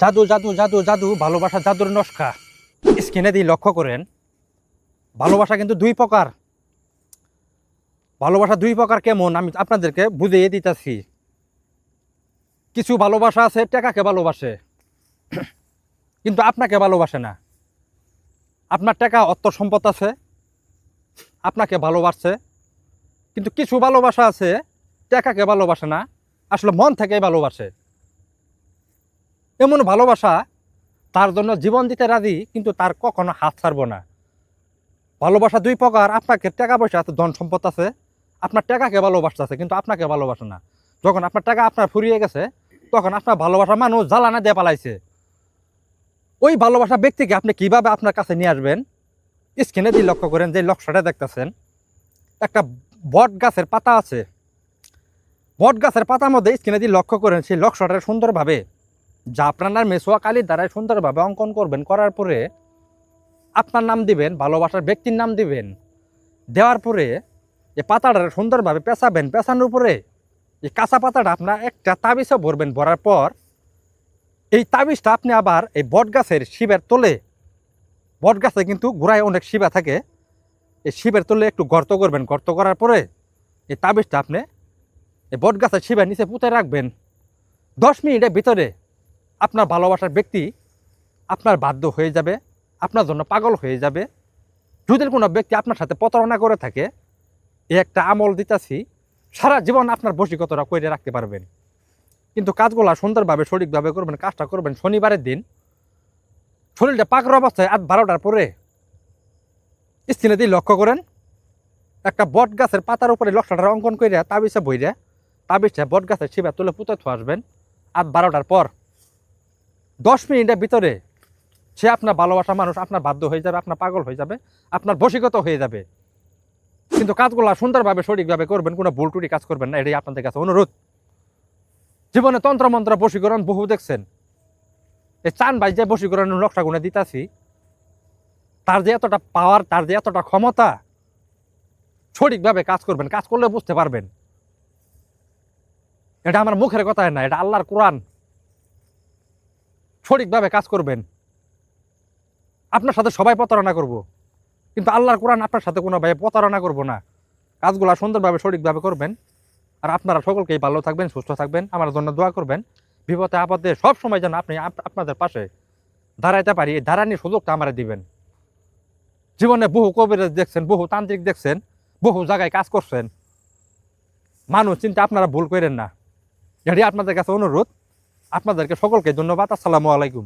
জাদু জাদু জাদু জাদু, ভালোবাসা, জাদুর নস্কা। স্ক্রিনে দিয়ে লক্ষ্য করেন, ভালোবাসা কিন্তু দুই প্রকার। ভালোবাসা দুই প্রকার কেমন, আমি আপনাদেরকে বুঝিয়ে দিতেছি। কিছু ভালোবাসা আছে, টাকাকে ভালোবাসে, কিন্তু আপনাকে ভালোবাসে না। আপনার টাকা অর্থ সম্পদ আছে, আপনাকে ভালোবাসছে কিন্তু কিছু ভালোবাসা আছে, টাকাকে ভালোবাসে না, আসলে মন থেকেই ভালোবাসে। এমন ভালোবাসা তার জন্য জীবন দিতে রাজি, কিন্তু তার কখনো হাত ছাড়বো না। ভালোবাসা দুই প্রকার, আপনাকে টাকা পয়সা আছে ধন সম্পদ আছে, আপনার টাকাকে ভালোবাসতেছে কিন্তু আপনাকে ভালোবাসে না। যখন আপনার টাকা আপনার ফুরিয়ে গেছে, তখন আপনার ভালোবাসা মানুষ জ্বালানা দিয়ে পালাইছে। ওই ভালোবাসা ব্যক্তিকে আপনি কীভাবে আপনার কাছে নিয়ে আসবেন? স্ক্রিনে দিয়ে লক্ষ্য করেন যে লক্ষ্যটা দেখতেছেন। একটা বট গাছের পাতা আছে। বট গাছের পাতার মধ্যে স্ক্রিনে দিয়ে লক্ষ্য করেন সেই লক্ষ্যটা সুন্দরভাবে যা আপনার মেসোয়া কালির দ্বারা সুন্দরভাবে অঙ্কন করবেন, করার পরে আপনার নাম দিবেন, ভালোবাসার ব্যক্তির নাম দিবেন। দেওয়ার পরে যে পাতাটা সুন্দরভাবে পেঁচাবেন, পেঁচানোর উপরে এই কাঁচা পাতাটা আপনার একটা তাবিজে ভরবেন, ভরার পর এই তাবিজটা আপনি আবার এই বট গাছের শিবের তোলে বট গাছে কিন্তু গোড়ায় অনেক শিবা থাকে, এই শিবের তোলে একটু গর্ত করবেন, গর্ত করার পরে এই তাবিজটা আপনি এই বট গাছের শিবের নিচে পুঁতে রাখবেন। দশ মিনিটের ভিতরে আপনার ভালোবাসার ব্যক্তি আপনার বাধ্য হয়ে যাবে, আপনার জন্য পাগল হয়ে যাবে। যদি কোনো ব্যক্তি আপনার সাথে প্রতারণা করে থাকে, এ একটা আমল দিতেছি, সারা জীবন আপনার বসিকতরা করে রাখতে পারবেন। কিন্তু কাজগুলো সুন্দরভাবে, সঠিকভাবে করবেন, কাজটা করবেন শনিবারের দিন, শরীরটা পাকর অবস্থায় আট বারোটার পরে স্ক্রিনে দিয়ে লক্ষ্য করেন, একটা বট গাছের পাতার উপরে লক্ষ্যটা অঙ্কন করে তাবিজে বইরে, তাবিজটা বট গাছের শিবা তুলে পুঁতে আসবেন। আট বারোটার পর দশ মিনিটের ভিতরে সে আপনার ভালোবাসা মানুষ আপনার বাধ্য হয়ে যাবে, আপনার পাগল হয়ে যাবে, আপনার বশীগত হয়ে যাবে। কিন্তু কাজগুলো সুন্দরভাবে, সঠিকভাবে করবেন, কোনো ভুল টুটি কাজ করবেন না, এটাই আপনাদের কাছে অনুরোধ। জীবনে তন্ত্রমন্ত্র বশীকরণ বহু দেখছেন। এই চান ভাই যে বশীকরণের নকশা গুণে দিতাছি, তার যে এতটা পাওয়ার তার যে এতটা ক্ষমতা, সঠিকভাবে কাজ করবেন, কাজ করলে বুঝতে পারবেন। এটা আমার মুখের কথা না, এটা আল্লাহর কোরআন। সঠিকভাবে কাজ করবেন। আপনার সাথে সবাই প্রতারণা করব। কিন্তু আল্লাহর কোরআন আপনার সাথে কোনো ভাই প্রতারণা করব না। কাজগুলো সুন্দরভাবে, সঠিকভাবে করবেন। আর আপনারা সকলকেই ভালো থাকবেন, সুস্থ থাকবেন, আমার জন্য দোয়া করবেন। বিপদে আপদে সব সময় যেন আপনি আপ- আপনাদের পাশে দাঁড়াইতে পারি, এই দাঁড়ানির সুযোগটা আমার দিবেন। জীবনে বহু কবিরাজ দেখছেন, বহু তান্ত্রিক দেখছেন, বহু জায়গায় কাজ করছেন। মানুষ চিন্তা আপনারা ভুল করেন না। এটি আপনাদের কাছে অনুরোধ। আপনাদেরকে সকলকে ধন্যবাদ। আসসালামু আলাইকুম।